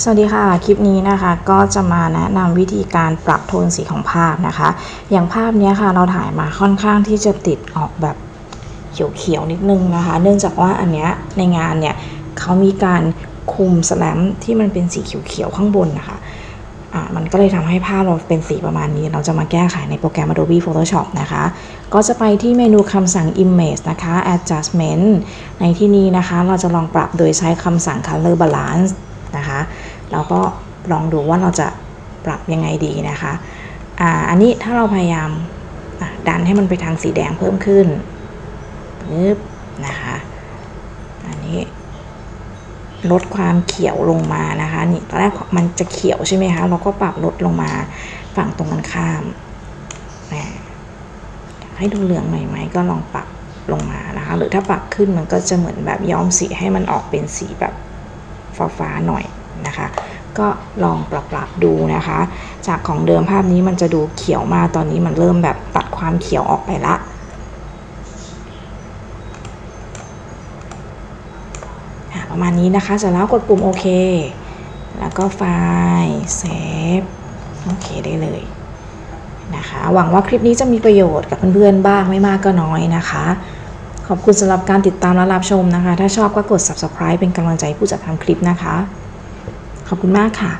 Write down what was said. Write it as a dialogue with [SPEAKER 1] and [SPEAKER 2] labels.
[SPEAKER 1] สวัสดีค่ะ คลิปนี้นะคะก็จะมาแนะนำวิธีการปรับโทนสีของภาพนะคะ อย่างภาพนี้ค่ะเราถ่ายมาค่อนข้างที่จะติดออกแบบเขียวๆนิดนึงนะคะ เนื่องจากว่าอันเนี้ยในงานเนี่ยเขามีการคุมสแลมที่มันเป็นสีเขียวๆข้างบนนะคะอ่ามันก็เลยทำให้ภาพเราเป็นสีประมาณนี้ เราจะมาแก้ไขในโปรแกรม Adobe Photoshop นะคะ ก็จะไปที่เมนูคำสั่ง Image นะคะ Adjustment ในที่นี้นะคะ เราจะลองปรับโดยใช้คำสั่ง Color Balance นะคะ แล้วก็ลองดูว่าเราจะปรับยังไงดีนะคะอ่าอันนี้ถ้าเราพยายามดันให้มันไปทางสีแดงเพิ่มขึ้นปึ๊บนะคะอันนี้ลดความเขียวลงมานะคะนี่ตอนแรกมันจะเขียวใช่ไหมคะเราก็ปรับลดลงมาฝั่งตรงกันข้ามให้ดูเหลืองหน่อยไหมก็ลองปรับลงมานะคะ หรือถ้าปรับขึ้นมันก็จะเหมือนแบบย้อมสีให้มันออกเป็นสีแบบฟ้าๆหน่อย นะคะ ก็ลองปรับปรับดูนะคะ จากของเดิมภาพนี้มันจะดูเขียวมากตอนนี้มันเริ่มแบบตัดความเขียวออกไปละประมาณนี้นะคะเสร็จแล้วกดปุ่มโอเค แล้วก็ไฟล์เซฟโอเคได้เลยนะคะ หวังว่าคลิปนี้จะมีประโยชน์กับเพื่อนๆบ้างไม่มากก็น้อยนะคะ ขอบคุณสำหรับการติดตามและรับชมนะคะ ถ้าชอบก็กด subscribe เป็นกำลังใจผู้จัดทำคลิปนะคะ ขอบคุณมากค่ะ